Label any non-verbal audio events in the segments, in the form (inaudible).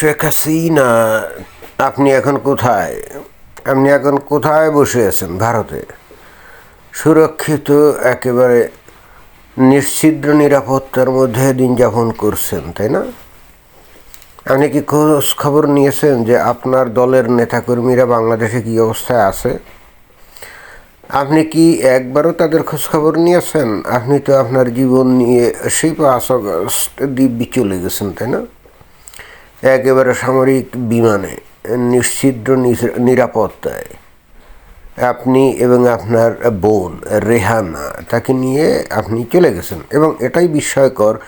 শেখ হাসিনা, আপনি এখন কোথায়? আপনি এখন কোথায় বসে আছেন ভারতে? সুরক্ষিত, একেবারে নিশ্চিদ্র নিরাপত্তার মধ্যে দিন যাপন করছেন, তাই না? আপনি কি খোঁজ খবর নিয়েছেন যে আপনার দলের নেতাকর্মীরা বাংলাদেশে কী অবস্থায় আছে? আপনি কি একবারও তাদের খোঁজ খবর নিয়েছেন? আপনি তো আপনার জীবন নিয়ে সেই আগস্ট দিব্যি চলে গেছেন, তাই না? একেবারে সামরিক বিমানে, নিশ্চিদ্র নিরাপত্তায়। আপনি এবং আপনার বোন রেহানা, তাকে নিয়ে আপনি চলে গেছেন। এবং এটাই বিস্ময়কর,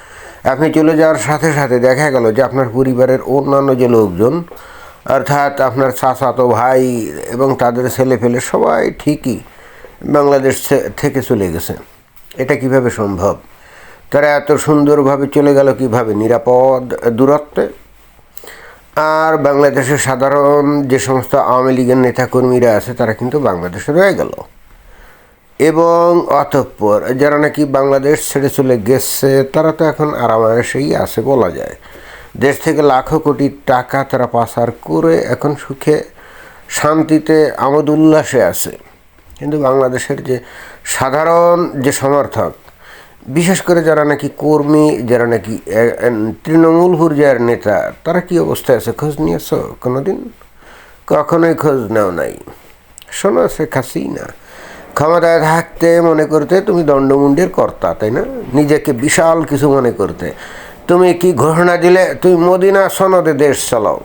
আপনি চলে যাওয়ার সাথে সাথে দেখা গেল যে আপনার পরিবারের অন্যান্য যে লোকজন, অর্থাৎ আপনার চাচাতো ভাই এবং তাদের ছেলে ফেলে সবাই ঠিকই বাংলাদেশ থেকে চলে গেছে। এটা কীভাবে সম্ভব? তারা এত সুন্দরভাবে চলে গেল কীভাবে? নিরাপদ দূরত্বে? আর বাংলাদেশের সাধারণ যে সমস্ত আওয়ামী লীগের নেতাকর্মীরা আছে, তারা কিন্তু বাংলাদেশে রয়ে গেল। এবং অতঃপর যারা নাকি বাংলাদেশ ছেড়ে চলে গেছে, তারা তো এখন আরামায়েশেই আছে বলা যায়। দেশ থেকে লাখো কোটি টাকা তারা পাচার করে এখন সুখে, শান্তিতে, আমোদ উল্লাসে আছে। কিন্তু বাংলাদেশের যে সাধারণ যে সমর্থক বিশেষ করে যারা নাকি কর্মী, যারা নাকি তৃণমূল পর্যায়ের নেতা, তারা কি অবস্থায় আছে? খোঁজ নিয়েছো কোনোদিন? কখনোই খোঁজ নেও নাই। শোনো শেখ হাসিনা ক্ষমতায় থাকতে মনে করতে তুমি দণ্ডমুণ্ডের কর্তা, তাই না? নিজেকে বিশাল কিছু মনে করতে। তুমি কি ঘোষণা দিলে? তুমি মদিনা সনদে দেশ চালাও।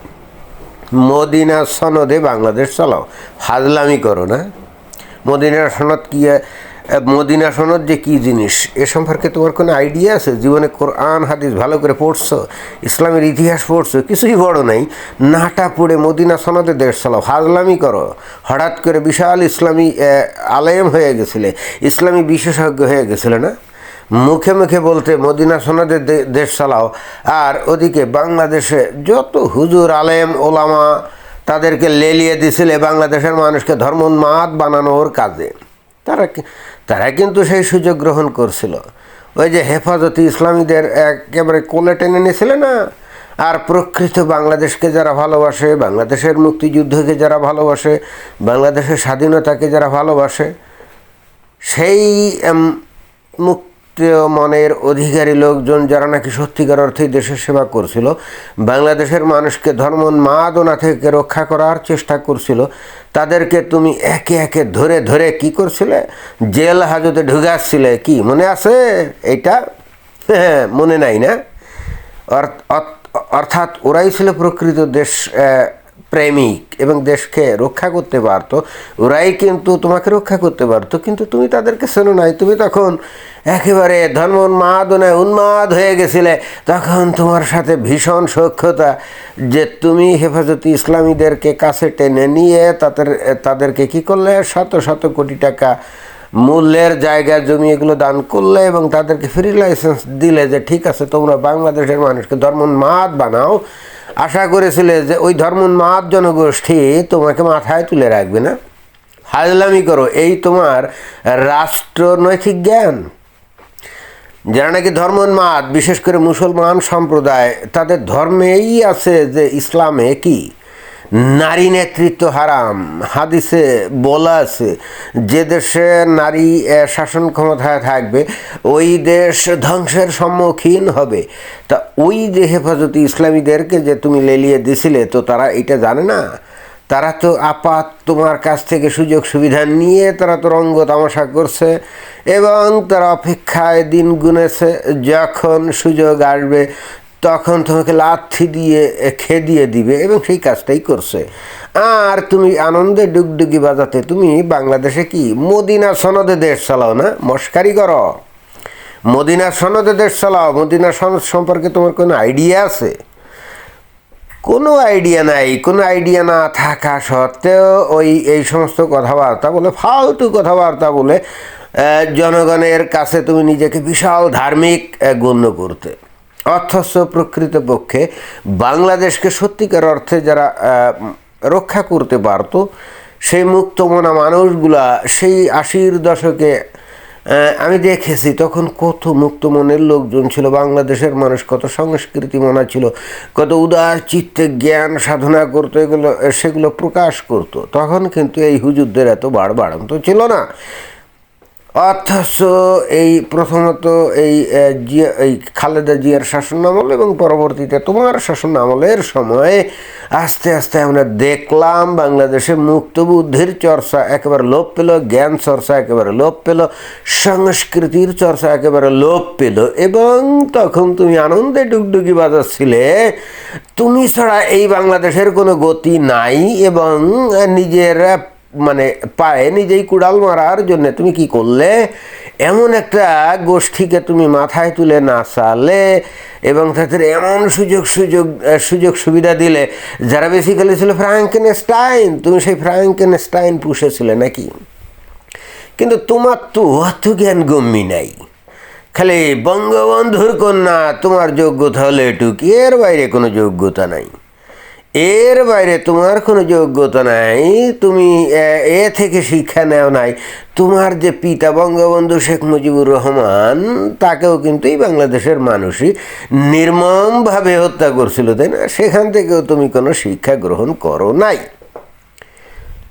মদিনা সনদে বাংলাদেশ চালাও। হাজলামি করো না। মদিনা সনদ কি মদিনা সনদ যে কি জিনিস, এ সম্পর্কে তোমার কোনো আইডিয়া আছে? জীবনে কোরআন, হাদিস ভালো করে পড়ছো, ইসলামের ইতিহাস পড়ছো, কিছুই বড় নাই, নাটা পড়ে মদিনা সনদে দেশ চালাও হাজলামি করো। হঠাৎ করে বিশাল ইসলামী আলেম হয়ে গেছিলে, ইসলামী বিশেষজ্ঞ হয়ে গেছিলে না? মুখে মুখে বলতে মদিনা সনদে দেশ চালাও আর ওদিকে বাংলাদেশে যত হুজুর, আলেম, ওলামা তাদেরকে লেলিয়ে দিছিলে, বাংলাদেশের মানুষকে ধর্মোন্মাদ বানানোর কাজে। তারা তারা কিন্তু সেই সুযোগ গ্রহণ করছিল। ওই যে হেফাজতে ইসলামীদের একেবারে কোলে টেনে নিয়েছিল না? আর প্রকৃত বাংলাদেশকে যারা ভালোবাসে বাংলাদেশের মুক্তিযুদ্ধকে যারা ভালোবাসে বাংলাদেশের স্বাধীনতাকে যারা ভালোবাসে সেই এম, মুক্ত মনের অধিকারী লোকজন যারা নাকি সত্যিকার অর্থেই দেশের সেবা করছিল, বাংলাদেশের মানুষকে ধর্ম মাদনা থেকে রক্ষা করার চেষ্টা করছিল, তাদেরকে তুমি একে একে ধরে ধরে কি করছিলে? জেল হাজতে ঢুকাচ্ছিলে কি? মনে আছে এটা (laughs) মনে নাই না? অর্থ- অর্থ- অর্থাৎ ওরাই ছিল প্রকৃত দেশ প্রেমিক এবং দেশকে রক্ষা করতে পারতো, ওরাই কিন্তু তোমাকে রক্ষা করতে পারতো, কিন্তু তুমি তাদেরকে শোনো নাই। তুমি তখন একেবারে ধর্মোন্মাদনায় উন্মাদ উন্মাদ হয়ে গেছিলে। তখন তোমার সাথে ভীষণ সক্ষতা যে তুমি হেফাজতে ইসলামীদেরকে কাছে টেনে নিয়ে তাদের, তাদেরকে কি করলে? শত শত কোটি টাকা মূল্যের জায়গা, জমি এগুলো দান করলে এবং তাদেরকে ফ্রি লাইসেন্স দিলে যে, ঠিক আছে, তোমরা বাংলাদেশের মানুষকে ধর্মোন্মাদ বানাও। আশা করেছিলে যে ওই ধর্ম মাপ জনগোষ্ঠী তোমাকে মাথায় তুলে রাখবে না? হাজলামি করো, এই তোমার রাষ্ট্রনৈতিক জ্ঞান। যারা নাকি ধর্মোন্মাদ, বিশেষ করে মুসলমান সম্প্রদায়, তাদের ধর্মেই আছে যে ইসলামে কি? নারী নেতৃত্ব হারাম। হাদিসে বলা আছে, যে দেশে নারী শাসন ক্ষমতায় থাকবে, ওই দেশ ধ্বংসের সম্মুখীন হবে। তা ওই যে হেফাজতে ইসলামীদেরকে যে তুমি লেলিয়ে দিছিলে, তো তারা এটা জানে না? তারা তো আপাত তোমার কাছ থেকে সুযোগ সুবিধা নিয়ে তারা তো রঙ্গ তামাশা করছে, এবং তারা অপেক্ষায় দিন গুনেছে, যখন সুযোগ আসবে তখন তোমাকে লাথি দিয়ে খেদিয়ে দিবে এবং সেই কাজটাই করছে। আর তুমি আনন্দে ডুগডুগি বাজাতে, তুমি বাংলাদেশে কি? মদিনা সনদে দেশ চালাও না? মস্কারি করো। মদিনা সনদে দেশ চালাও। মদিনা সনদ সম্পর্কে তোমার কোনো আইডিয়া আছে? কোনো আইডিয়া নাই। কোনো আইডিয়া না থাকা সত্ত্বেও ওই, এই সমস্ত কথাবার্তা বলে, ফালতু কথাবার্তা বলে জনগণের কাছে তুমি নিজেকে বিশাল ধার্মিক গণ্য করতে। অথচ প্রকৃতপক্ষে বাংলাদেশকে সত্যিকার অর্থে যারা রক্ষা করতে পারতো, সেই মুক্তমনা মানুষগুলা সেই আশির দশকে আমি দেখেছি তখন কত মুক্ত মনের লোকজন ছিল, বাংলাদেশের মানুষ কত সংস্কৃতি মনা ছিল, কত উদার চিত্তে জ্ঞান সাধনা করতো, এগুলো, সেগুলো প্রকাশ করতো। তখন কিন্তু এই হুজুরদের এত বাড় বাড়ন্ত ছিল না। অথচ এই প্রথমত এই জিয়া এই খালেদা জিয়ার শাসন আমল এবং পরবর্তীতে তোমার শাসন আমলের সময়ে আস্তে আস্তে আমরা দেখলাম বাংলাদেশে মুক্ত বুদ্ধির চর্চা একেবারে লোপ পেল, জ্ঞান চর্চা একেবারে লোপ পেল, সংস্কৃতির চর্চা একেবারে লোপ পেল এবং তখন তুমি আনন্দে ডুগডুগি বাজাচ্ছিলে। তুমি ছাড়া এই বাংলাদেশের কোনো গতি নাই এবং নিজের মানে পায়ে নিজেই কুড়াল মারার জন্য তুমি কি করলে? এমন একটা গোষ্ঠীকে তুমি মাথায় তুলে না নাচালে এবং তাদের এমন সুযোগ সুযোগ সুযোগ সুবিধা দিলে, যারা বেসিক্যালি ছিল ফ্রাঙ্কেনস্টাইন তুমি সেই ফ্রাঙ্কেনস্টাইন পুষেছিলে নাকি? কিন্তু তোমার তো অত জ্ঞান গম্যি নাই। খালি বঙ্গবন্ধুর কন্যা তোমার যোগ্যতা হলো এটুক, এর বাইরে কোনো যোগ্যতা নাই। এর বাইরে তোমার কোনো যোগ্যতা নাই, তুমি এ থেকে শিক্ষা নেও নাই। তোমার যে পিতা বঙ্গবন্ধু শেখ মুজিবুর রহমান, তাকেও কিন্তু এই বাংলাদেশের মানুষই নির্মমভাবে হত্যা করছিল, তাই না? সেখান থেকেও তুমি কোনো শিক্ষা গ্রহণ করো নাই।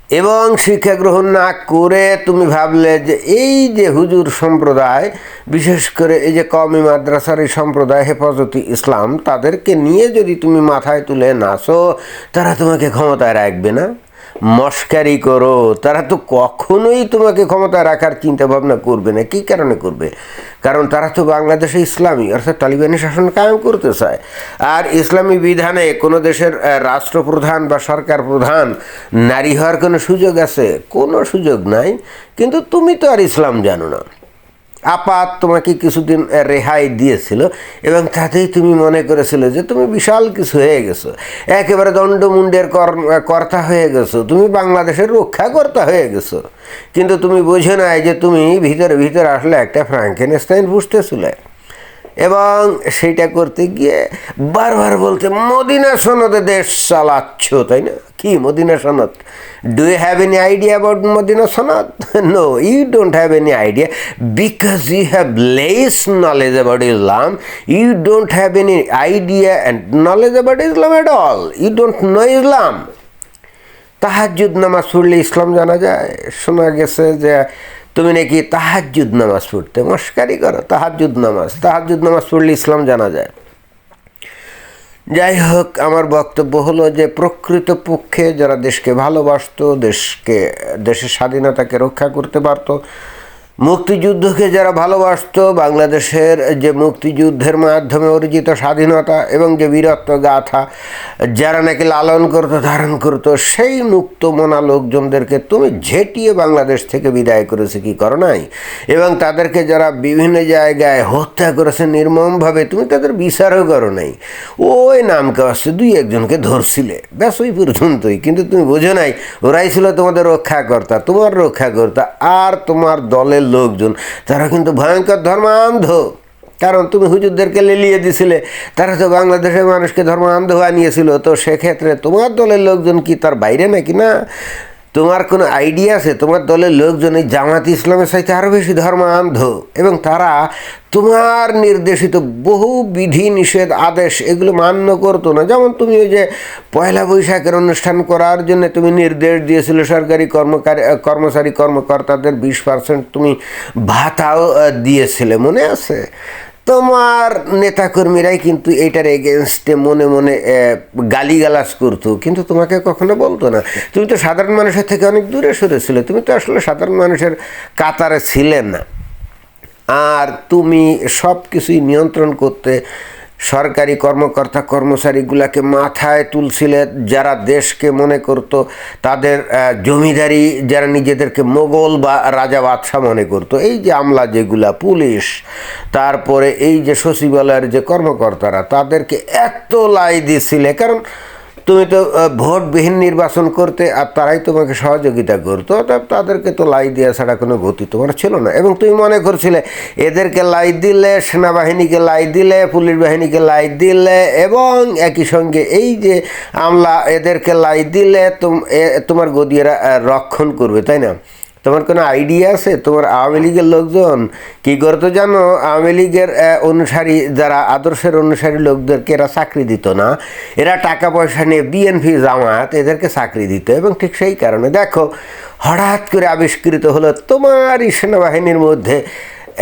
এবং শিক্ষা গ্রহণ না করে তুমি ভাবলে যে এই যে হুজুর সম্প্রদায়, বিশেষ করে এই যে কমি মাদ্রাসার এই সম্প্রদায়, হেফাজতি ইসলাম, তাদেরকে নিয়ে যদি তুমি মাথায় তুলে নাচো, তারা তোমাকে ক্ষমতায় রাখবে না? মস্কারি করো, তারা তো কখনোই তোমাকে ক্ষমতা রাখার চিন্তা ভাবনা করবে না। কী কারণে করবে? কারণ তারা তো বাংলাদেশে ইসলামী, অর্থাৎ তালিবানি শাসন কায়েম করতে চায়। আর ইসলামী বিধানে কোনো দেশের রাষ্ট্রপ্রধান বা সরকার প্রধান নারী হওয়ার কোনো সুযোগ আছে? কোনো সুযোগ নাই। কিন্তু তুমি তো আর ইসলাম জানো না। আপাত তোমাকে কিছুদিন রেহাই দিয়েছিল এবং তাতেই তুমি মনে করেছিলে যে তুমি বিশাল কিছু হয়ে গেছো। একেবারে দণ্ডমুণ্ডের কর- কর্তা হয়ে গেছো, তুমি বাংলাদেশের রক্ষাকর্তা হয়ে গেছো। কিন্তু তুমি বোঝো নাই যে তুমি ভিতরে ভিতরে আসলে একটা ফ্রাঙ্কেনস্টাইন বুঝতেছিলে এবং সেইটা করতে গিয়ে বারবার বলতে, মদিনা সনদে দেশ চালাচ্ছ তাই না? কি মদিনা সনদ? Do you have any idea about Medina সনদ? No you don't have any idea because you have less knowledge about Islam you don't have any idea and knowledge about Islam at all you don't know Islam তাহাজুদ নামাজ পড়লে ইসলাম জানা যায়। শোনা গেছে যে তুমি নাকি তাহাজুদ নামাজ পড়তে মস্কারি করো তাহাজুদ নামাজ তাহাজুদ নামাজ পড়লে ইসলাম জানা যায়। যাই হোক আমার বক্তব্য হলো যে প্রকৃত পক্ষে যারা দেশকে ভালোবাসত, দেশকে, দেশের স্বাধীনতাকে রক্ষা করতে পারতো মুক্তিযুদ্ধকে যারা ভালোবাসত, বাংলাদেশের যে মুক্তিযুদ্ধের মাধ্যমে অর্জিত স্বাধীনতা এবং যে বীরত্ব গাথা যারা নাকি লালন করতো, ধারণ করতো, সেই মুক্ত মনা লোকজনদেরকে তুমি ঝেটিয়ে বাংলাদেশ থেকে বিদায় করেছে, কি করো নাই? এবং তাদেরকে যারা বিভিন্ন জায়গায় হত্যা করেছে নির্মমভাবে, তুমি তাদের বিচারও করো নাই। ওই নামকে আসছে, দুই একজনকে ধরছিলে। ব্যাস, ওই পর্যন্তই। কিন্তু তুমি বোঝো নাই, ওরাই ছিল তোমাদের রক্ষাকর্তা, তোমার রক্ষাকর্তা, আর তোমার দলের লোকজন, তারা কিন্তু ভয়ঙ্কর ধর্মান্ধ। কারণ তুমি হুজুরদেরকে লেলিয়ে দিছিলে, তারা তো বাংলাদেশের মানুষকে ধর্মান্ধ বানিয়েছিল তো সেক্ষেত্রে তোমার দলের লোকজন কি তার বাইরে নাকি না? তোমার কোনো আইডিয়া আছে? তোমার দলের লোকজন এই জামাত ইসলামের সাথে আরও বেশি ধর্মান্ধ। এবং তারা তোমার নির্দেশিত বহু বিধি, নিষেধ, আদেশ, এগুলো মান্য করতো না। যেমন তুমি ওই যে পয়লা বৈশাখের অনুষ্ঠান করার জন্য তুমি নির্দেশ দিয়েছিলে, সরকারি কর্মকারী কর্মচারী কর্মকর্তাদের বিশ পার্সেন্ট তুমি ভাতাও দিয়েছিলে, মনে আছে? তোমার নেতাকর্মীরাই কিন্তু এইটার এগেনস্টে মনে মনে গালিগালাজ করতো, কিন্তু তোমাকে কখনো বলতো না। তুমি তো সাধারণ মানুষের থেকে অনেক দূরে সরেছিলে, তুমি তো আসলে সাধারণ মানুষের কাতারে ছিলে না। আর তুমি সব কিছুই নিয়ন্ত্রণ করতে সরকারি কর্মকর্তা কর্মচারীগুলাকে মাথায় তুলছিলে, যারা দেশকে মনে করত তাদের জমিদারি, যারা নিজেদেরকে মোগল বা রাজা বাদশাহ মনে করত। এই যে আমলা যেগুলা, পুলিশ, তারপরে এই যে সচিবালয়ের যে কর্মকর্তারা, তাদেরকে এত লাই দিছিলে। কারণ তুমি তো ভোটবিহীন নির্বাচন করতে আর তারাই তোমাকে সহযোগিতা করতো তাদেরকে তো লাই দেওয়া ছাড়া কোনো গতি তোমার ছিল না। এবং তুমি মনে করছিলে, এদেরকে লাই দিলে, সেনাবাহিনীকে লাই দিলে, পুলিশ বাহিনীকে লাই দিলে, এবং একই সঙ্গে এই যে আমলা এদেরকে লাই দিলে তোমার গদিয়ারা রক্ষণ করবে, তাই না? তোমার কোনো আইডিয়া আছে? তোমার আওয়ামী লীগের লোকজন কি করতো জানো? আওয়ামী লীগের অনুসারী, যারা আদর্শের অনুসারী লোকদেরকে এরা চাকরি দিত না, এরা টাকা পয়সা নিয়ে বিএনপি জামাত এদেরকে চাকরি দিত এবং ঠিক সেই কারণে দেখো, হঠাৎ করে আবিষ্কৃত হলো তোমারই সেনাবাহিনীর মধ্যে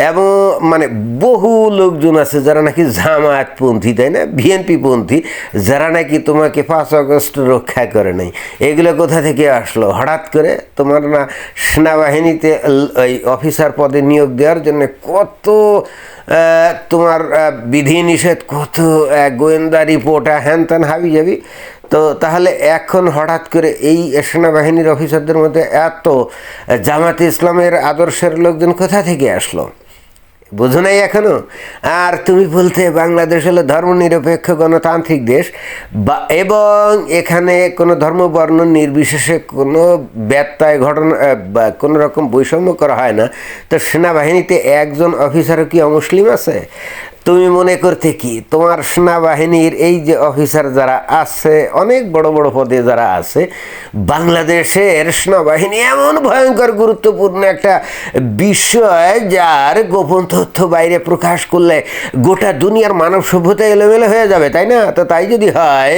এবং মানে বহু লোকজন আছে যারা নাকি জামায়াতপন্থী, তাই না? বিএনপি পন্থী যারা নাকি তোমাকে পাঁচ আগস্ট রক্ষা করে নাই। এগুলো কোথা থেকে আসলো? হঠাৎ করে তোমার না সেনাবাহিনীতে ওই অফিসার পদে নিয়োগ দেওয়ার জন্য কত তোমার বিধিনিষেধ, কত গোয়েন্দা রিপোর্ট হ্যান ত্যান হাবি যাবি। তো তাহলে এখন হঠাৎ করে এই সেনাবাহিনীর অফিসারদের মধ্যে এত জামাতে ইসলামের আদর্শের লোকজন কোথা থেকে আসলো? বুঝো নাই এখনও আর তুমি বলতে বাংলাদেশ হলো ধর্মনিরপেক্ষ গণতান্ত্রিক দেশ, বা এবং এখানে কোনো ধর্ম বর্ণ নির্বিশেষে কোনো ব্যত্যয় ঘটনা বা কোনো রকম বৈষম্য করা হয় না। তো সেনাবাহিনীতে একজন অফিসারও কি অমুসলিম আছে? তুমি মনে করতে কি, তোমার সেনাবাহিনীর এই যে অফিসার যারা আছে, অনেক বড় বড় পদে যারা আছে, বাংলাদেশের সেনাবাহিনী এমন ভয়ঙ্কর গুরুত্বপূর্ণ একটা বিষয় যার গোপন তথ্য বাইরে প্রকাশ করলে গোটা দুনিয়ার মানব সভ্যতা এলোমেলো হয়ে যাবে, তাই না? তো তাই যদি হয়,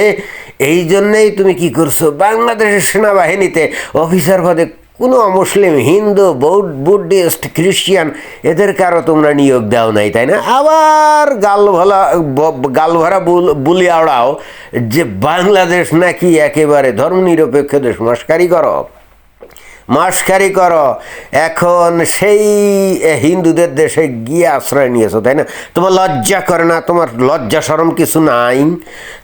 এই জন্যেই তুমি কি করছ? বাংলাদেশের সেনাবাহিনীতে অফিসার পদে কোনো মুসলিম, হিন্দু, বৌদ্ধ, বুদ্ধিস্ট খ্রিস্টিয়ান এদের কারও তোমরা নিয়োগ দাও নাই, তাই না? আবার গাল গালভরা ব- গাল ভরা বুলি আওড়াও যে বাংলাদেশ নাকি একেবারে ধর্মনিরপেক্ষ দেশ, মস্কারি করো। মাসকারি করো। এখন সেই হিন্দুদের দেশে গিয়ে আশ্রয় নিয়েছো, তাই না? তোমার লজ্জা করে না, তোমার লজ্জা সরম কিছু নাই?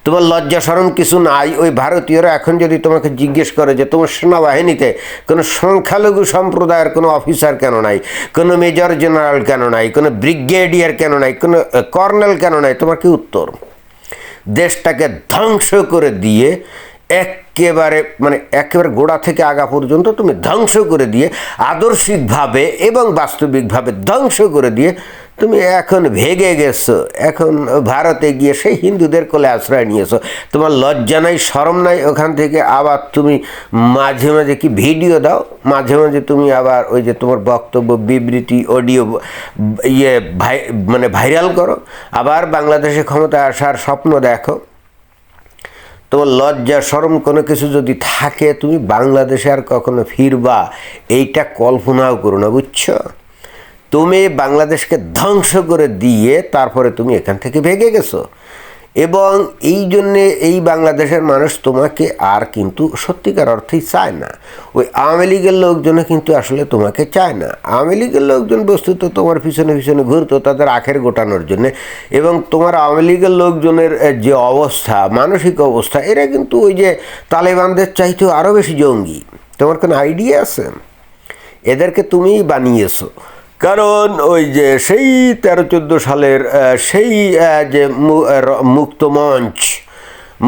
তোমার লজ্জা সরম কিছু নাই? ওই ভারতীয়রা এখন যদি তোমাকে জিজ্ঞেস করে যে তোমার সেনাবাহিনীতে কোনো সংখ্যালঘু সম্প্রদায়ের কোনো অফিসার কেন নাই? কোনো মেজর জেনারেল কেন নাই? কোনো ব্রিগেডিয়ার কেন নাই? কোনো কর্নেল কেন নাই? তোমার কি উত্তর? দেশটাকে ধ্বংস করে দিয়ে একেবারে মানে একেবারে গোড়া থেকে আগা পর্যন্ত তুমি ধ্বংস করে দিয়ে, আদর্শিকভাবে এবং বাস্তবিকভাবে ধ্বংস করে দিয়ে তুমি এখন ভেগে গেছো। এখন ভারতে গিয়ে সেই হিন্দুদের কোলে আশ্রয় নিয়েছো। তোমার লজ্জা নাই, শরম নাই, ওখান থেকে আবার তুমি মাঝে মাঝে কি ভিডিও দাও? মাঝে মাঝে তুমি আবার ওই যে তোমার বক্তব্য, বিবৃতি, অডিও ইয়ে ভাই মানে ভাইরাল করো। আবার বাংলাদেশে ক্ষমতায় আসার স্বপ্ন দেখো। তোমার লজ্জা সরম কোনো কিছু যদি থাকে, তুমি বাংলাদেশে আর কখনো ফিরবা, এইটা কল্পনাও করো না, বুঝছ? তুমি বাংলাদেশকে ধ্বংস করে দিয়ে তারপরে তুমি এখান থেকে ভেগে গেছো। এবং এই জন্যে এই বাংলাদেশের মানুষ তোমাকে আর কিন্তু সত্যিকার অর্থেই চায় না। ওই আওয়ামী লীগের লোকজনও কিন্তু আসলে তোমাকে চায় না। আওয়ামী লীগের লোকজন বস্তুত তোমার পিছনে পিছনে ঘুরতো, তাদের আখের গোটানোর জন্যে এবং তোমার আওয়ামী লীগের লোকজনের যে অবস্থা, মানসিক অবস্থা, এরা কিন্তু ওই যে তালেবানদের চাইতেও আরও বেশি জঙ্গি। তোমার কোনো আইডিয়া আছে? এদেরকে তুমিই বানিয়েছো। কারণ ওই যে সেই তেরো চোদ্দ সালের সেই যে মুক্ত মঞ্চ,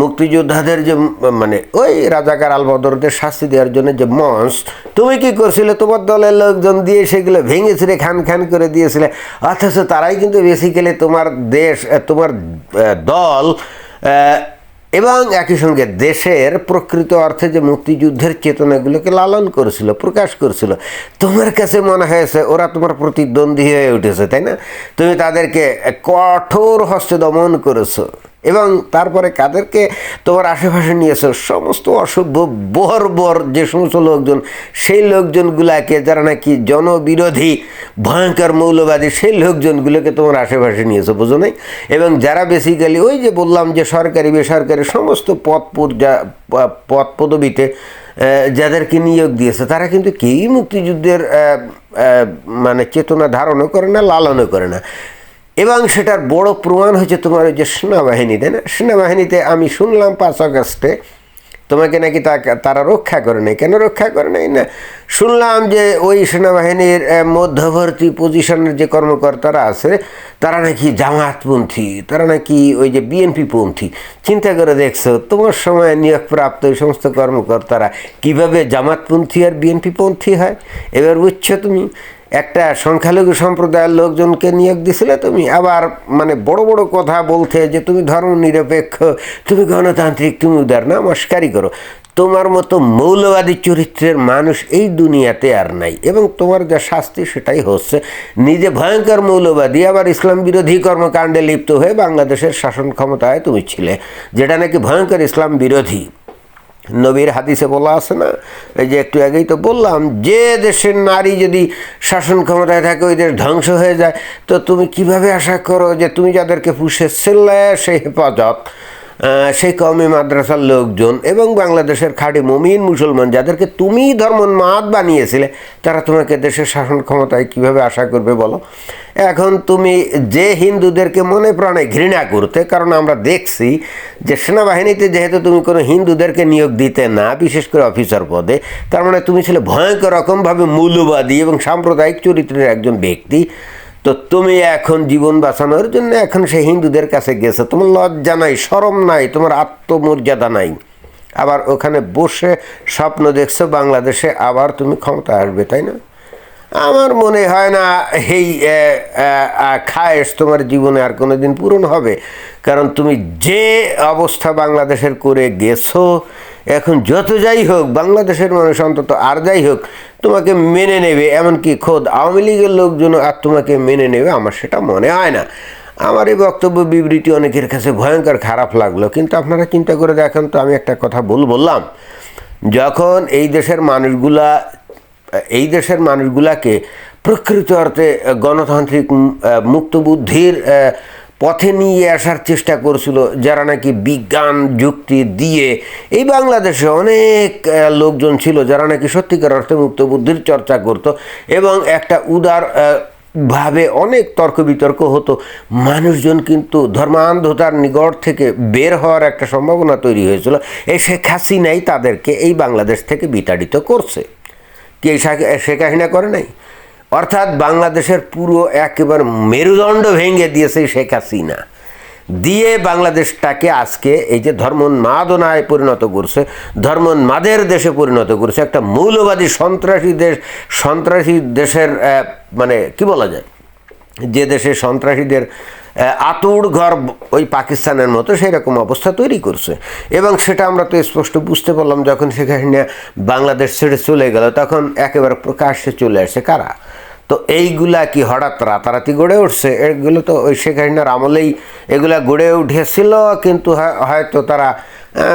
মুক্তিযোদ্ধাদের যে মানে ওই রাজাকার আলবদরদের শাস্তি দেওয়ার জন্য যে মঞ্চ, তুমি কি করছিলে? তোমার দলের লোকজন দিয়ে সেগুলো ভেঙেছিলে খান খান করে দিয়েছিলে। অথচ তারাই কিন্তু বেসিক্যালি তোমার দেশ তোমার দল এবং একই সঙ্গে দেশের প্রকৃত অর্থে যে মুক্তিযুদ্ধের চেতনাগুলোকে লালন করেছিল, প্রকাশ করেছিল, তোমার কাছে মনে হয়েছে ওরা তোমার প্রতিদ্বন্দ্বী হয়ে উঠেছে, তাই না? তুমি তাদেরকে কঠোর হস্তে দমন করেছ। এবং তারপরে কাদেরকে তোমার আশেপাশে নিয়েছো, সমস্ত অসভ্য বর্বর যে সমস্ত লোকজন, সেই লোকজনগুলাকে যারা নাকি জনবিরোধী, ভয়ঙ্কর মৌলবাদী, সেই লোকজনগুলোকে তোমার আশেপাশে নিয়েছো, বুঝো নাই? এবং যারা বেসিক্যালি ওই যে বললাম যে সরকারি, বেসরকারি সমস্ত পদ পদ পদবিতে যাদেরকে নিয়োগ দিয়েছে, তারা কিন্তু কেউই মুক্তিযুদ্ধের মানে চেতনা ধারণও করে না, লালনও করে না। এবং সেটার বড় প্রমাণ হচ্ছে তোমার ওই যে সেনাবাহিনী, তাই না? সেনাবাহিনীতে আমি শুনলাম পাঁচ আগস্টে তোমাকে নাকি তারা রক্ষা করে নেই। কেন রক্ষা করে নেই না? শুনলাম যে ওই সেনাবাহিনীর মধ্যবর্তী পজিশনের যে কর্মকর্তারা আছে, তারা নাকি জামাতপন্থী তারা নাকি ওই যে বিএনপি পন্থী চিন্তা করে দেখছ, তোমার সময় নিয়োগপ্রাপ্ত ওই সমস্ত কর্মকর্তারা কীভাবে জামাতপন্থী আর বিএনপি পন্থী হয়? এবার বুঝছ তুমি? একটা সংখ্যালঘু সম্প্রদায়ের লোকজনকে নিয়োগ দিছিলে তুমি? আবার মানে বড় বড় কথা বলতে যে তুমি ধর্ম নিরপেক্ষ, তুমি গণতান্ত্রিক, তুমি উদার, না মস্কারি করো। তোমার মতো মৌলবাদী চরিত্রের মানুষ এই দুনিয়াতে আর নাই। এবং তোমার যা শাস্তি সেটাই হচ্ছে। নিজে ভয়ঙ্কর মৌলবাদী, আবার ইসলাম বিরোধী কর্মকাণ্ডে লিপ্ত হয়ে বাংলাদেশের শাসন ক্ষমতায় তুমি ছিলে, যেটা নাকি ভয়ঙ্কর ইসলাম বিরোধী। নবীর হাদিসে বলা আছে না? এই যে একটু আগেই তো বললাম, যে দেশের নারী যদি শাসন ক্ষমতায় থাকে, ওই দেশ ধ্বংস হয়ে যায়। তো তুমি কীভাবে আশা করো যে তুমি যাদেরকে পুষে পুষেছিলে সেই হেফাজত? সেই কওমি মাদ্রাসার লোকজন এবং বাংলাদেশের খাঁটি মমিন মুসলমান যাদেরকে তুমি ধর্মোন্মাদ বানিয়েছিলে, তারা তোমাকে দেশের শাসন ক্ষমতায় কীভাবে আশা করবে বলো? এখন তুমি যে হিন্দুদেরকে মনে প্রাণে ঘৃণা করতে, কারণ আমরা দেখছি যে সেনাবাহিনীতে যেহেতু তুমি কোনো হিন্দুদেরকে নিয়োগ দিতে না, বিশেষ করে অফিসার পদে, তার মানে তুমি ছিলে ভয়ঙ্কর রকমভাবে মূল্যবাদী এবং সাম্প্রদায়িক চরিত্রের একজন ব্যক্তি। তো তুমি এখন জীবন বাঁচানোর জন্য এখন সে হিন্দুদের কাছে গেছো। তোমার লজ্জা নাই সরম নাই, তোমার আত্মমর্যাদা নাই। আবার ওখানে বসে স্বপ্ন দেখছ, বাংলাদেশে আবার তুমি ক্ষমতা আসবে, তাই না? আমার মনে হয় না এই খায়েশ তোমার জীবনে আর কোনো দিন পূরণ হবে। কারণ তুমি যে অবস্থা বাংলাদেশের করে গেছো এখন যত যাই হোক, বাংলাদেশের মানুষ অন্তত আর যাই হোক, তোমাকে মেনে নেবে, এমনকি খোদ আওয়ামী লীগের লোকজন আর তোমাকে মেনে নেবে, আমার সেটা মনে হয় না। আমার এই বক্তব্য বিবৃতি অনেকের কাছে ভয়ঙ্কর, খারাপ লাগল, কিন্তু আপনারা চিন্তা করে দেখেন তো, আমি একটা কথা বল, বললাম। যখন এই দেশের মানুষগুলা, এই দেশের মানুষগুলাকে প্রকৃত অর্থে গণতান্ত্রিক মুক্তবুদ্ধির পথে নিয়ে আসার চেষ্টা করছিল, যারা নাকি বিজ্ঞান, যুক্তি দিয়ে এই বাংলাদেশে অনেক লোকজন ছিল যারা নাকি সত্যিকার অর্থে মুক্তবুদ্ধির চর্চা করত এবং একটা উদার ভাবে অনেক তর্ক বিতর্ক হতো। মানুষজন কিন্তু ধর্মান্ধতার নিগড় থেকে বের হওয়ার একটা সম্ভাবনা তৈরি হয়েছিল। এই শেখ হাসিনাই তাদেরকে এই বাংলাদেশ থেকে বিতাড়িত করছে। কি শেখ হাসিনা করে নাই? অর্থাৎ বাংলাদেশের পুরো একেবারে মেরুদণ্ড ভেঙে দিয়েছে শেখ হাসিনা। দিয়ে বাংলাদেশটাকে আজকে এই যে ধর্মোন্মাদনায় পরিণত করছে, ধর্মোন্মাদের দেশে পরিণত করছে, একটা মৌলবাদী সন্ত্রাসী দেশ, সন্ত্রাসী দেশের মানে কি বলা যায়? যে দেশে সন্ত্রাসীদের আতুর ঘর ওই পাকিস্তানের মতো সেই রকম অবস্থা তৈরি করছে। এবং সেটা আমরা তো স্পষ্ট বুঝতে পারলাম যখন সেখানে বাংলাদেশ ছেড়ে চলে গেল, তখন একেবারে প্রকাশ্যে চলে আসে কারা? তো এইগুলা কি হঠাৎ রাতারাতি গড়ে উঠছে? এগুলো তো ওই শেখ হাসিনার আমলেই এগুলা গড়ে উঠেছিল, কিন্তু হয়তো তারা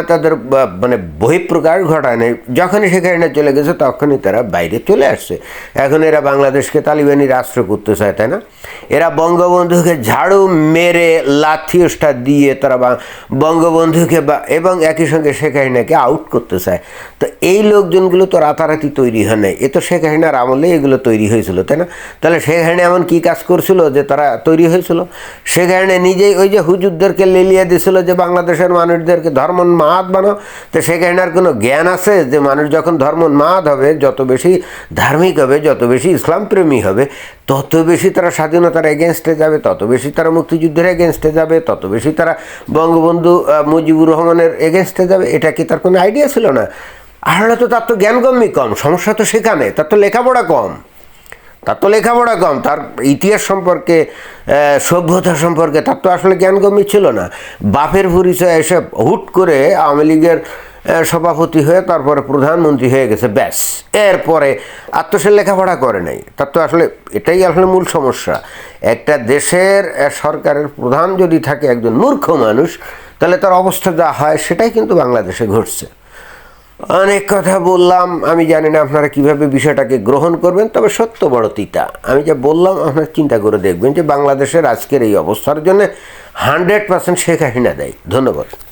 তাদের মানে বহিঃপ্রকাশ ঘটায় নাই যখনই সেখানে চলে গেছে, তখনই তারা বাইরে চলে আসছে। এখন এরা বাংলাদেশকে তালিবানি রাষ্ট্র করতে চায়, তাই না? এরা বঙ্গবন্ধুকে ঝাড়ু মেরে লাথি ওষ্ঠা দিয়ে তারা বঙ্গবন্ধুকে বা- এবং একই সঙ্গে শেখ হাসিনাকে আউট করতে চায়। তো এই লোকজনগুলো তো রাতারাতি তৈরি হয় নাই। এ তো শেখ হাসিনার আমলে এগুলো তৈরি হয়েছিল, তাই না? তাহলে শেখ হাসিনা এমন কী কাজ করছিল যে তারা তৈরি হয়েছিল? শেখ হাসিনা নিজেই ওই যে হুজুরদেরকে লেলিয়ে দিছিল যে বাংলাদেশের মানুষদেরকে ধর্মোন্মাদ বানাও তো সেখানে আর কোনো জ্ঞান আছে যে মানুষ যখন ধর্ম ধর্মোন্মাদ হবে, যত বেশি ধার্মিক হবে, যত বেশি ইসলাম প্রেমী হবে, তত বেশি তারা স্বাধীনতার এগেনস্টে যাবে, তত বেশি তারা মুক্তিযুদ্ধের এগেনস্টে যাবে, তত বেশি তারা বঙ্গবন্ধু মুজিবুর রহমানের এগেনস্টে যাবে। এটা কি তার কোনো আইডিয়া ছিল না? আসলে তো তার তো জ্ঞানগম্যই কম, সমস্যা তো সেখানে, তার তো লেখাপড়া কম। তার তো লেখাপড়া কম, তার ইতিহাস সম্পর্কে সভ্যতা সম্পর্কে, তার তো আসলে জ্ঞানগম্যই ছিল না। বাপের পরিচয় এসে হুট করে আওয়ামী লীগের সভাপতি হয়ে তারপরে প্রধানমন্ত্রী হয়ে গেছে, ব্যাস। এরপরে আর তো সে লেখাপড়া করে নাই। তার তো আসলে এটাই আসলে মূল সমস্যা। একটা দেশের সরকারের প্রধান যদি থাকে একজন মূর্খ মানুষ, তাহলে তার অবস্থা যা হয় সেটাই কিন্তু বাংলাদেশে ঘটছে। অনেক কথা বললাম। আমি জানি না আপনারা কীভাবে বিষয়টাকে গ্রহণ করবেন, তবে সত্য বড় তিতা। আমি যা বললাম, আপনারা চিন্তা করে দেখবেন যে বাংলাদেশের আজকের এই অবস্থার জন্য হান্ড্রেড পার্সেন্ট শেখ হাসিনা দেয়। ধন্যবাদ।